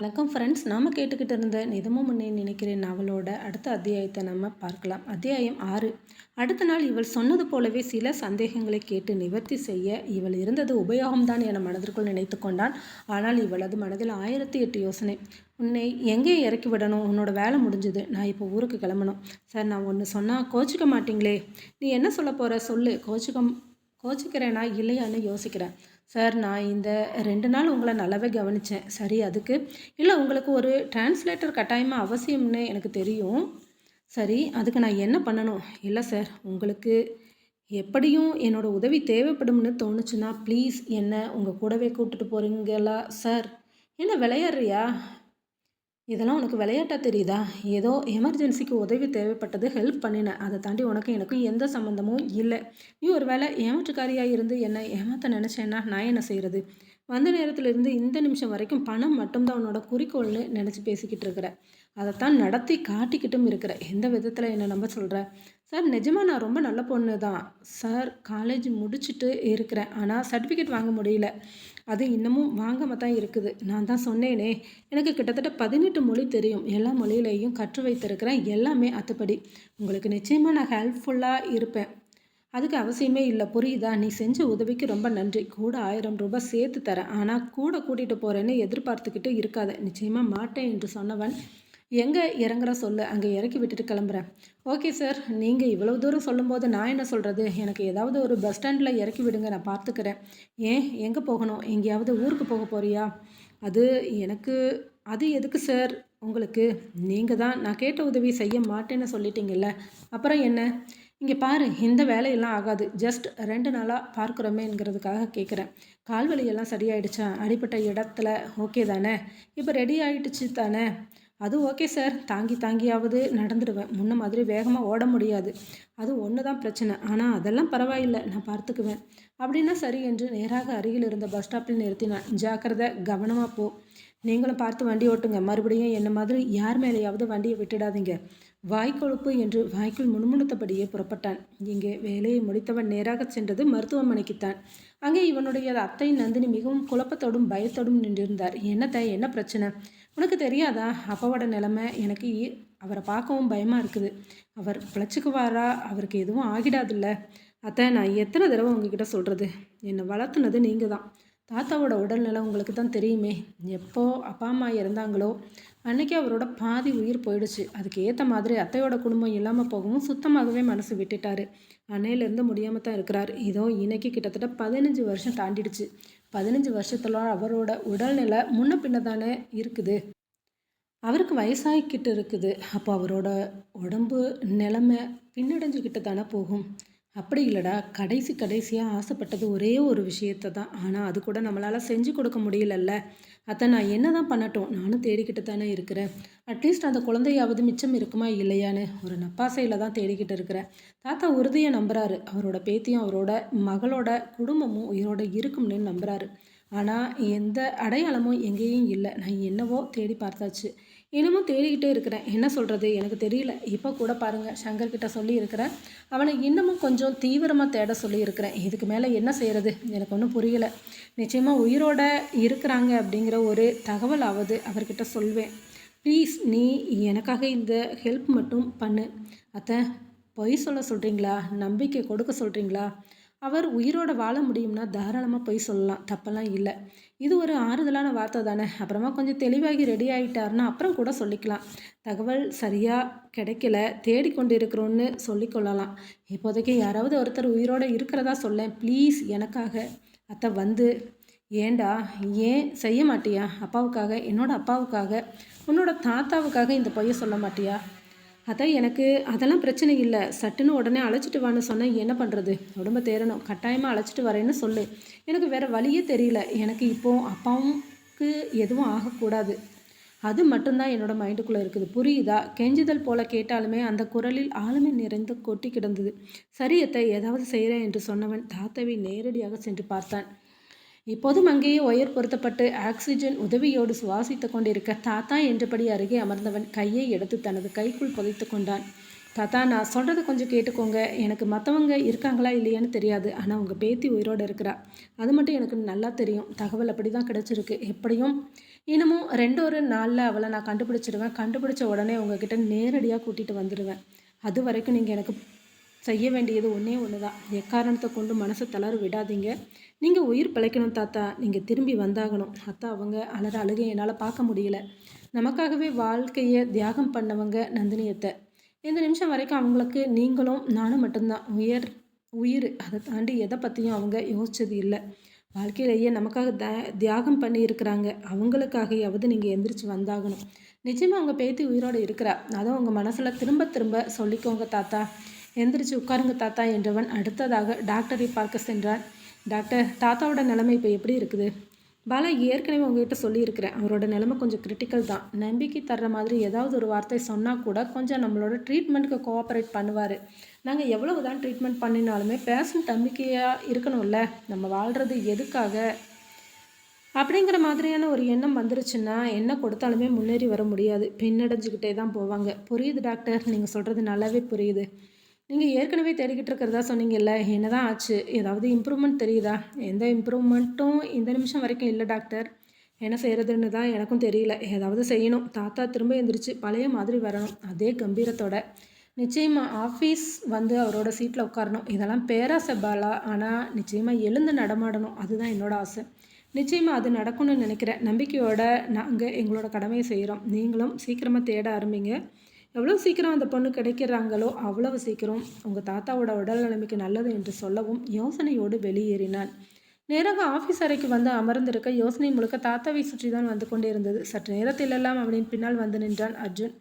வணக்கம் ஃப்ரெண்ட்ஸ் நாம் கேட்டுக்கிட்டு இருந்த நிதமும் முன்னே நினைக்கிறேன் நாவலோட அடுத்த அத்தியாயத்தை நம்ம பார்க்கலாம். அத்தியாயம் ஆறு. அடுத்த நாள் இவள் சொன்னது போலவே சில சந்தேகங்களை கேட்டு நிவர்த்தி செய்ய இவள் இருந்தது உபயோகம்தான் என மனதிற்குள் நினைத்து கொண்டான். ஆனால் இவளது மனதில் ஆயிரத்தி எட்டு யோசனை. உன்னை எங்கே இறக்கி விடணும்? உன்னோட வேலை முடிஞ்சுது. நான் இப்போ ஊருக்கு கிளம்பணும். சார் நான் ஒன்று சொன்னால் கோச்சிக்க மாட்டீங்களே? நீ என்ன சொல்ல போகிற சொல்லு. கோச்சிக்க கோச்சிக்கிறேனா? இல்லையான்னு யோசிக்கிறேன். சார் நான் இந்த ரெண்டு நாள் உங்களை நல்லாவே கவனித்தேன் சரி அதுக்கு. இல்லை உங்களுக்கு ஒரு டிரான்ஸ்லேட்டர் கட்டாயமாக அவசியம்னு எனக்கு தெரியும். சரி அதுக்கு நான் என்ன பண்ணணும்? இல்லை சார் உங்களுக்கு எப்படியும் என்னோடய உதவி தேவைப்படும்னு தோணுச்சுன்னா ப்ளீஸ் என்ன உங்கள் கூடவே கூப்பிட்டுட்டு போகிறீங்களா சார்? என்ன விளையாடுறியா? இதெல்லாம் உனக்கு விளையாட்டாக தெரியுதா? ஏதோ எமர்ஜென்சிக்கு உதவி தேவைப்பட்டது ஹெல்ப் பண்ணினேன் அதை தாண்டி உனக்கு எனக்கும் எந்த சம்மந்தமும் இல்லை. நீ ஒரு வேளை ஏமாற்றுக்காரியாக இருந்து என்னை ஏமாற்ற நினச்சேன்னா நான் என்ன செய்கிறது வந்த நேரத்திலிருந்து இந்த நிமிஷம் வரைக்கும் பணம் மட்டும்தான் உன்னோட குறிக்கோள்னு நினச்சி பேசிக்கிட்டு இருக்கிற. அதைத்தான் நடத்தி காட்டிக்கிட்டும் இருக்கிற. எந்த விதத்தில் என்னை நம்ப சொல்கிற சார் நிஜமாக நான் ரொம்ப நல்ல பொண்ணு தான். சார் காலேஜ் முடிச்சுட்டு இருக்கிறேன். ஆனால் சர்டிஃபிகேட் வாங்க முடியல. அது இன்னமும் வாங்காமல் தான் இருக்குது. நான் தான் சொன்னேனே. எனக்கு கிட்டத்தட்ட பதினெட்டு மொழி தெரியும். எல்லா மொழியிலையும் கற்று வைத்திருக்கிறேன். எல்லாமே அத்துப்படி. உங்களுக்கு நிச்சயமாக நான் ஹெல்ப்ஃபுல்லாக இருப்பேன். அதுக்கு அவசியமே இல்லை. புரியுதா? நீ செஞ்ச உதவிக்கு ரொம்ப நன்றி. கூட ஆயிரம் ரூபாய் சேர்த்து தரேன். ஆனால் கூட கூட்டிகிட்டு போகிறேன்னு எதிர்பார்த்துக்கிட்டு இருக்காத. நிச்சயமாக மாட்டேன் என்று சொன்னவன் எங்கே இறங்குற சொல்லு அங்கே இறக்கி விட்டுட்டு கிளம்புறேன். ஓகே சார் நீங்கள் இவ்வளோ தூரம் சொல்லும்போது நான் என்ன சொல்கிறது எனக்கு ஏதாவது ஒரு பஸ் ஸ்டாண்டில் இறக்கி விடுங்க நான் பார்த்துக்கிறேன். ஏன்? எங்கே போகணும்? எங்கேயாவது ஊருக்கு போக போறியா? அது எனக்கு அது எதுக்கு சார் உங்களுக்கு? நீங்கள் தான் நான் கேட்ட உதவி செய்ய மாட்டேன்னு சொல்லிட்டீங்கல்ல. அப்புறம் என்ன? இங்கே பாரு இந்த வேலையெல்லாம் ஆகாது. ஜஸ்ட் ரெண்டு நாளாக பார்க்குறோமேங்கிறதுக்காக கேட்குறேன் கால்வலியெல்லாம் சரியாயிடுச்சா? அடிப்பட்ட இடத்துல ஓகே தானே? இப்போ ரெடி ஆகிடுச்சு தானே? அது ஓகே சார் தாங்கி தாங்கியாவது நடந்துடுவேன். முன்ன மாதிரி வேகமாக ஓட முடியாது. அது ஒன்று தான் பிரச்சனை. ஆனால் அதெல்லாம் பரவாயில்லை. நான் பார்த்துக்குவேன். அப்படின்னா சரி என்று நேராக அருகில் இருந்த பஸ் ஸ்டாப்பில் நிறுத்தினான். ஜாக்கிரதை கவனமாக போ. நீங்களும் பார்த்து வண்டி ஓட்டுங்க. மறுபடியும் என்ன மாதிரி யார் மேலேயாவது வண்டியை விட்டுடாதீங்க. வாய்க்கொழுப்பு என்று வாய்க்குள் முணுமுணுத்தபடியே புறப்பட்டான். இங்கே வேலையை முடித்தவன் நேராக சென்றது மருத்துவமனைக்குத்தான் அங்கே இவனுடைய அத்தை நந்தினி மிகவும் குழப்பத்தோடும் பயத்தோடும் நின்றிருந்தார். என்னத்தை என்ன பிரச்சனை? உனக்கு தெரியாதா? அப்பாவோட நிலமை எனக்கு அவரை பார்க்கவும் பயமாக இருக்குது. அவர் பிழைச்சிக்குவாரா? அவருக்கு எதுவும் ஆகிடாதுல்ல. அத்தை நான் எத்தனை தடவை உங்ககிட்ட சொல்கிறது என்னை வளர்த்துனது நீங்கள் தான் தாத்தாவோட உடல்நிலை உங்களுக்கு தான் தெரியுமே. எப்போ அப்பா அம்மா இறந்தாங்களோ அன்றைக்கி அவரோட பாதி உயிர் போயிடுச்சு. அதுக்கு ஏற்ற மாதிரி அத்தையோட குடும்பம் இல்லாமல் போகவும் சுத்தமாகவே மனசு விட்டுட்டாரு. அன்னையிலேருந்து முடியாமல் தான் இருக்கிறார். இதோ இன்னைக்கு கிட்டத்தட்ட பதினஞ்சு வருஷம் தாண்டிடுச்சு. பதினஞ்சு வருஷத்துல அவரோட உடல்நிலை முன்ன பின்ன தானே இருக்குது. அவருக்கு வயசாகிக்கிட்டு இருக்குது. அப்போ அவரோட உடம்பு நிலமை பின்னடைஞ்சுக்கிட்டு தானே போகும். அப்படி இல்லைடா கடைசி கடைசியாக ஆசைப்பட்டது ஒரே ஒரு விஷயத்தை தான் ஆனால் அது கூட நம்மளால் செஞ்சு கொடுக்க முடியலல்ல. அத்தை நான் என்ன தான் பண்ணட்டும் நானும் தேடிக்கிட்டு தானே இருக்கிறேன் அட்லீஸ்ட் அந்த குழந்தையாவது மிச்சம் இருக்குமா இல்லையான்னு ஒரு நப்பாசையில் தான் தேடிக்கிட்டு இருக்கிறேன். தாத்தா உறுதியை நம்புறாரு. அவரோட பேத்தியும் அவரோட மகளோட குடும்பமும் உயிரோட இருக்கும்னு நம்புகிறாரு ஆனால் எந்த அடையாளமும் எங்கேயும் இல்லை. நான் என்னவோ தேடி பார்த்தாச்சு. இன்னமும் தேடிக்கிட்டே இருக்கிறேன். என்ன சொல்கிறது எனக்கு தெரியல. இப்போ கூட பாருங்கள் சங்கர்கிட்ட சொல்லியிருக்கிறேன். அவனை இன்னமும் கொஞ்சம் தீவிரமாக தேட சொல்லியிருக்கிறேன். இதுக்கு மேலே என்ன செய்கிறது எனக்கு ஒன்றும் புரியலை. நிச்சயமாக உயிரோட இருக்கிறாங்க அப்படிங்கிற ஒரு தகவலாவது அவர்கிட்ட சொல்வேன். ப்ளீஸ் நீ எனக்காக இந்த ஹெல்ப் மட்டும் பண்ணு. அத்தை பொய் சொல்ல சொல்கிறீங்களா நம்பிக்கை கொடுக்க சொல்கிறீங்களா அவர் உயிரோட வாழ முடியும்னா தாராளமாக போய் சொல்லலாம். தப்பெல்லாம் இல்லை. இது ஒரு ஆறுதலான வார்த்தை தானே. அப்புறமா கொஞ்சம் தெளிவாகி ரெடி ஆகிட்டாருன்னா அப்புறம் கூட சொல்லிக்கலாம். தகவல் சரியாக கிடைக்கல. தேடிக்கொண்டு இருக்கிறோன்னு சொல்லிக்கொள்ளலாம் இப்போதைக்கு யாராவது ஒருத்தர் உயிரோடு இருக்கிறதா சொல்லேன். ப்ளீஸ் எனக்காக. அத்தை வந்து. ஏண்டா ஏன் செய்ய மாட்டியா? அப்பாவுக்காக. என்னோட அப்பாவுக்காக. உன்னோட தாத்தாவுக்காக இந்த பொய்யை சொல்ல மாட்டியா? அதான் எனக்கு அதெல்லாம் பிரச்சனை இல்லை. சட்டுன்னு உடனே அழைச்சிட்டு வான்னு சொன்னேன் என்ன பண்ணுறது உடம்ப தேரணும் கட்டாயமாக அழைச்சிட்டு வரேன்னு சொல்லு. எனக்கு வேறு வழியே தெரியல. எனக்கு இப்போது அப்பாவுக்கு எதுவும் ஆகக்கூடாது. அது மட்டும்தான் என்னோட மைண்டுக்குள்ளே இருக்குது. புரியுதா? கெஞ்சுதல் போல கேட்டாலுமே அந்த குரலில் ஆளுமை நிறைந்து கொட்டி கிடந்தது. சரியத்தை ஏதாவது செய்கிறேன் என்று சொன்னவன் தாத்தாவை நேரடியாக சென்று பார்த்தான். இப்போதும் அங்கேயே ஒயர் பொருத்தப்பட்டு ஆக்சிஜன் உதவியோடு சுவாசித்து கொண்டிருக்க தாத்தா என்றபடி அருகே அமர்ந்தவன் கையை எடுத்து தனது கைக்குள் புதைத்து கொண்டான். தாத்தா நான் சொல்கிறத கொஞ்சம் கேட்டுக்கோங்க. எனக்கு மற்றவங்க இருக்காங்களா இல்லையான்னு தெரியாது. ஆனால் உங்கள் பேத்தி உயிரோடு இருக்கிறா. அது மட்டும் எனக்கு நல்லா தெரியும். தகவல் அப்படி தான் கிடச்சிருக்கு. எப்படியும் இன்னமும் ரெண்டு ஒரு நாளில் அவளை நான் கண்டுபிடிச்சிடுவேன். கண்டுபிடிச்ச உடனே உங்ககிட்ட நேரடியாக கூட்டிகிட்டு வந்துடுவேன் அது வரைக்கும் நீங்கள் எனக்கு செய்ய வேண்டியது ஒன்றே ஒன்று தான் எக்காரணத்தை கொண்டு மனசை தளர விடாதீங்க. நீங்கள் உயிர் பிழைக்கணும் தாத்தா. நீங்கள் திரும்பி வந்தாகணும். அத்தா அவங்க அலற அழுகை என்னால் பார்க்க முடியல. நமக்காகவே வாழ்க்கையை தியாகம் பண்ணவங்க நந்தினியத்தை. இந்த நிமிஷம் வரைக்கும் அவங்களுக்கு நீங்களும் நானும் மட்டும்தான். உயர் உயிர் அதை தாண்டி எதை பற்றியும் அவங்க யோசிச்சது இல்லை. வாழ்க்கையிலேயே நமக்காக த தியாகம் பண்ணி இருக்கிறாங்க. அவங்களுக்காகையாவது நீங்கள் எந்திரிச்சு வந்தாகணும். நிச்சயமாக அவங்க பேத்தி உயிரோடு இருக்கிறா. அதுவும் உங்கள் மனசில் திரும்ப திரும்ப சொல்லிக்கோங்க தாத்தா. எந்திரிச்சு உட்காருங்க தாத்தா என்றவன் அடுத்ததாக டாக்டரை பார்க்க சென்றான். டாக்டர் தாத்தாவோட நிலைமை இப்போ எப்படி இருக்குது? பாலா ஏற்கனவே உங்ககிட்ட சொல்லியிருக்கிறேன். அவரோட நிலைமை கொஞ்சம் கிரிட்டிக்கல் தான். நம்பிக்கை தர்ற மாதிரி ஏதாவது ஒரு வார்த்தை சொன்னால் கூட கொஞ்சம் நம்மளோட ட்ரீட்மெண்ட்டுக்கு கோஆப்ரேட் பண்ணுவார். நாங்கள் எவ்வளவு தான் ட்ரீட்மெண்ட் பண்ணினாலுமே பேஷண்ட் நம்பிக்கையாக இருக்கணும்ல? நம்ம வாழ்கிறது எதுக்காக? அப்படிங்கிற மாதிரியான ஒரு எண்ணம் வந்துருச்சுன்னா என்ன கொடுத்தாலுமே முன்னேறி வர முடியாது. பின்னடைஞ்சிக்கிட்டே தான் போவாங்க. புரியுது டாக்டர்? நீங்கள் சொல்கிறது நல்லாவே புரியுது. நீங்கள் ஏற்கனவே தேடிக்கிட்டு இருக்கிறதா சொன்னீங்கல்ல என்ன தான் ஆச்சு? ஏதாவது இம்ப்ரூவ்மெண்ட் தெரியுதா? எந்த இம்ப்ரூவ்மெண்ட்டும் இந்த நிமிஷம் வரைக்கும் இல்லை டாக்டர் என்ன செய்கிறதுன்னு தான் எனக்கும் தெரியல. ஏதாவது செய்யணும். தாத்தா திரும்ப எழுந்திரிச்சு பழைய மாதிரி வரணும். அதே கம்பீரத்தோட. நிச்சயமாக ஆஃபீஸ் வந்து அவரோட சீட்டில் உட்காரணும். இதெல்லாம் பேரா பாலா. ஆனால் நிச்சயமாக எழுந்து நடமாடணும். அதுதான் என்னோடய ஆசை. நிச்சயமாக அது நடக்கும்னு நினைக்கிறேன். நம்பிக்கையோட நாங்கள் எங்களோட கடமையை செய்கிறோம் நீங்களும் சீக்கிரமாக தேட ஆரம்பிங்க. எவ்வளோ சீக்கிரம் அந்த பொண்ணு கிடைக்கிறாங்களோ அவ்வளவு சீக்கிரம் உங்கள் தாத்தாவோட உடல் நிலைமைக்கு நல்லது என்று சொல்லவும் யோசனையோடு வெளியேறினான் நேராக ஆஃபீஸ் அறைக்கு வந்து அமர்ந்திருக்க யோசனை முழுக்க தாத்தாவை சுற்றி தான் வந்து கொண்டே இருந்தது சற்று நேரத்திலெல்லாம் அவனின் பின்னால் வந்து நின்றான் அர்ஜுன்.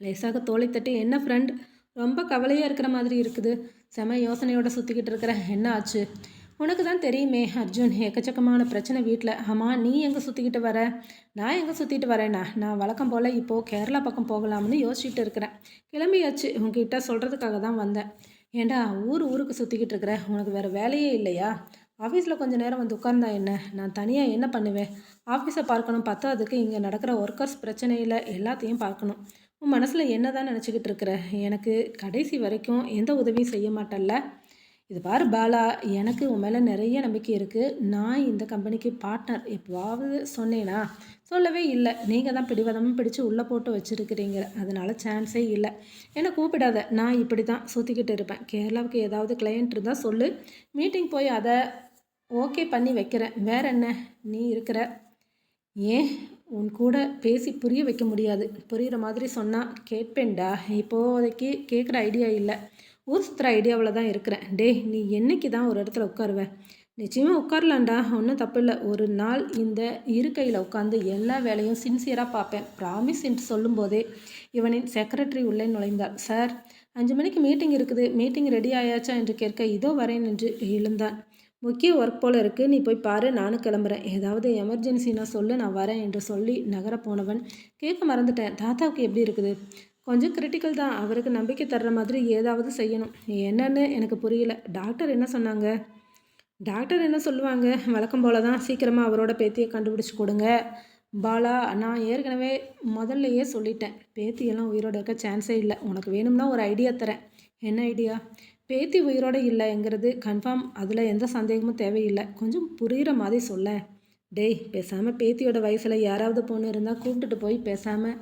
லேசாக தோலை தட்டி என்ன ஃப்ரெண்ட் ரொம்ப கவலையாக இருக்கிற மாதிரி இருக்குது. செம யோசனையோட சுற்றிக்கிட்டு இருக்கிற. என்ன ஆச்சு? உனக்கு தான் தெரியுமே அர்ஜுன். எக்கச்சக்கமான பிரச்சனை வீட்டில் ஆமாம் நீ எங்கே சுற்றிக்கிட்டு வர? நான் எங்கே சுற்றிட்டு வரேண்ணா நான் வழக்கம் போல் இப்போது கேரளா பக்கம் போகலாம்னு யோசிச்சுட்டு இருக்கிறேன். கிளம்பியாச்சு. உங்ககிட்ட சொல்கிறதுக்காக தான் வந்தேன். ஏண்டா ஊர் ஊருக்கு சுற்றிக்கிட்டு இருக்கிற? உனக்கு வேறு வேலையே இல்லையா? ஆஃபீஸில் கொஞ்சம் நேரம் வந்து உட்கார்ந்தா என்ன? நான் தனியாக என்ன பண்ணுவேன்? ஆஃபீஸை பார்க்கணும் பார்த்தா அதுக்கு இங்கே நடக்கிற ஒர்க்கர்ஸ் பிரச்சனையில் எல்லாத்தையும் பார்க்கணும். உன் மனசில் என்ன தான் நினச்சிக்கிட்டு இருக்கிற? எனக்கு கடைசி வரைக்கும் எந்த உதவியும் செய்ய மாட்டல்ல. இது பாரு பாலா எனக்கு உன் மேலே நிறைய நம்பிக்கை இருக்குது நான் இந்த கம்பெனிக்கு பார்ட்னர் எப்போவாவது சொன்னேனா? சொல்லவே இல்லை. நீங்கள் தான் பிடிவாதமும் பிடிச்சு உள்ளே போட்டு வச்சுருக்கிறீங்க. அதனால் சான்ஸே இல்லை. என்னை கூப்பிடாத. நான் இப்படி தான் சுற்றிக்கிட்டு இருப்பேன். கேரளாவுக்கு ஏதாவது கிளையண்ட் இருந்தால் சொல்லு. மீட்டிங் போய் அதை ஓகே பண்ணி வைக்கிறேன். வேற என்ன? நீ இருக்கிற ஏன்? உன் கூட பேசி புரிய வைக்க முடியாது. புரிகிற மாதிரி சொன்னால் கேட்பேன்டா. இப்போதைக்கு கேட்குற ஐடியா இல்லை. ஊர் சுற்றுற ஐடியாவில் தான் இருக்கிறேன். டே நீ என்னைக்கு தான் ஒரு இடத்துல உட்காருவேன் நிச்சயமாக உட்காரலாண்டா ஒன்றும் தப்பு இல்லை ஒரு நாள் இந்த இருக்கையில் உட்காந்து எல்லா வேலையும் சின்சியராக பார்ப்பேன். ப்ராமிஸ் என்று சொல்லும்போதே இவனின் செக்ரட்டரி உள்ளே நுழைந்தாள். சார் அஞ்சு மணிக்கு மீட்டிங் இருக்குது. மீட்டிங் ரெடி ஆயாச்சா? என்று கேட்க இதோ வரேன் என்று எழுந்தான். முக்கிய ஒர்க் போல் இருக்குது நீ போய் பாரு. நானும் கிளம்புறேன். ஏதாவது எமர்ஜென்சினா சொல்லு. நான் வரேன் என்று சொல்லி நகர போனவன் கேட்க மறந்துட்டேன். தாத்தாவுக்கு எப்படி இருக்குது? கொஞ்சம் கிரிட்டிக்கல் தான். அவருக்கு நம்பிக்கை தர்ற மாதிரி ஏதாவது செய்யணும். என்னன்னு எனக்கு புரியல. டாக்டர் என்ன சொன்னாங்க? டாக்டர் என்ன சொல்லுவாங்க? வழக்கம் போல தான் சீக்கிரமாக அவரோட பேத்தியை கண்டுபிடிச்சி கொடுங்க. பாலா நான் ஏற்கனவே முதல்லையே சொல்லிட்டேன். பேத்தியெல்லாம் உயிரோட இருக்க சான்ஸே இல்லை. உனக்கு வேணும்னா ஒரு ஐடியா தரேன். என்ன ஐடியா பேத்தி உயிரோட இல்லைங்கிறது கன்ஃபார்ம் அதில் எந்த சந்தேகமும் தேவையில்லை. கொஞ்சம் புரிகிற மாதிரி சொல்ல டேய் பேசாமல் பேத்தியோட வயசில் யாராவது பொண்ணு இருந்தால் கூப்பிட்டுட்டு போய் பேசாமல்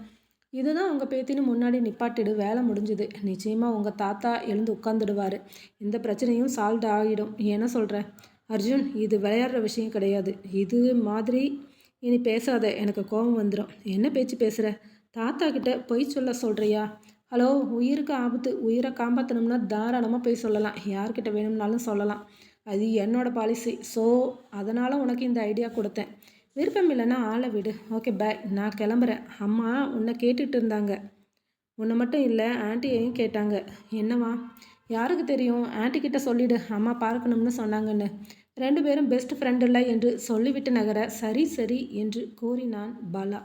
இதுதான் உங்கள் பேத்தின்னு முன்னாடி நிப்பாட்டிடு வேலை முடிஞ்சுது. நிச்சயமாக உங்கள் தாத்தா எழுந்து உட்காந்துடுவார் இந்த பிரச்சனையும் சால்வ் ஆகிடும். என்ன சொல்கிறேன் அர்ஜுன் இது விளையாடுற விஷயம் கிடையாது. இது மாதிரி இனி பேசாத எனக்கு கோபம் வந்துடும் என்ன பேச்சு பேசுகிற தாத்தா கிட்ட பொய் சொல்ல சொல்கிறியா ஹலோ உயிருக்கு ஆபத்து. உயிரை காப்பாற்றணும்னா தாராளமாக போய் சொல்லலாம். யார்கிட்ட வேணும்னாலும் சொல்லலாம். அது என்னோடய பாலிசி ஸோ அதனால் உனக்கு இந்த ஐடியா கொடுத்தேன். விருப்பம் இல்லைன்னா ஆளை விடு. ஓகே பாய் நான் கிளம்புறேன். அம்மா உன்னை கேட்டுட்டு இருந்தாங்க. உன்னை மட்டும் இல்லை ஆன்ட்டியையும் கேட்டாங்க. என்னவா? யாருக்கு தெரியும்? ஆன்ட்டி கிட்ட சொல்லிடு. அம்மா பார்க்கணும்னு சொன்னாங்கன்னு. ரெண்டு பேரும் பெஸ்ட் ஃப்ரெண்ட் இல்லை என்று சொல்லிவிட்டு நகர சரி சரி என்று கூறினான் பாலா.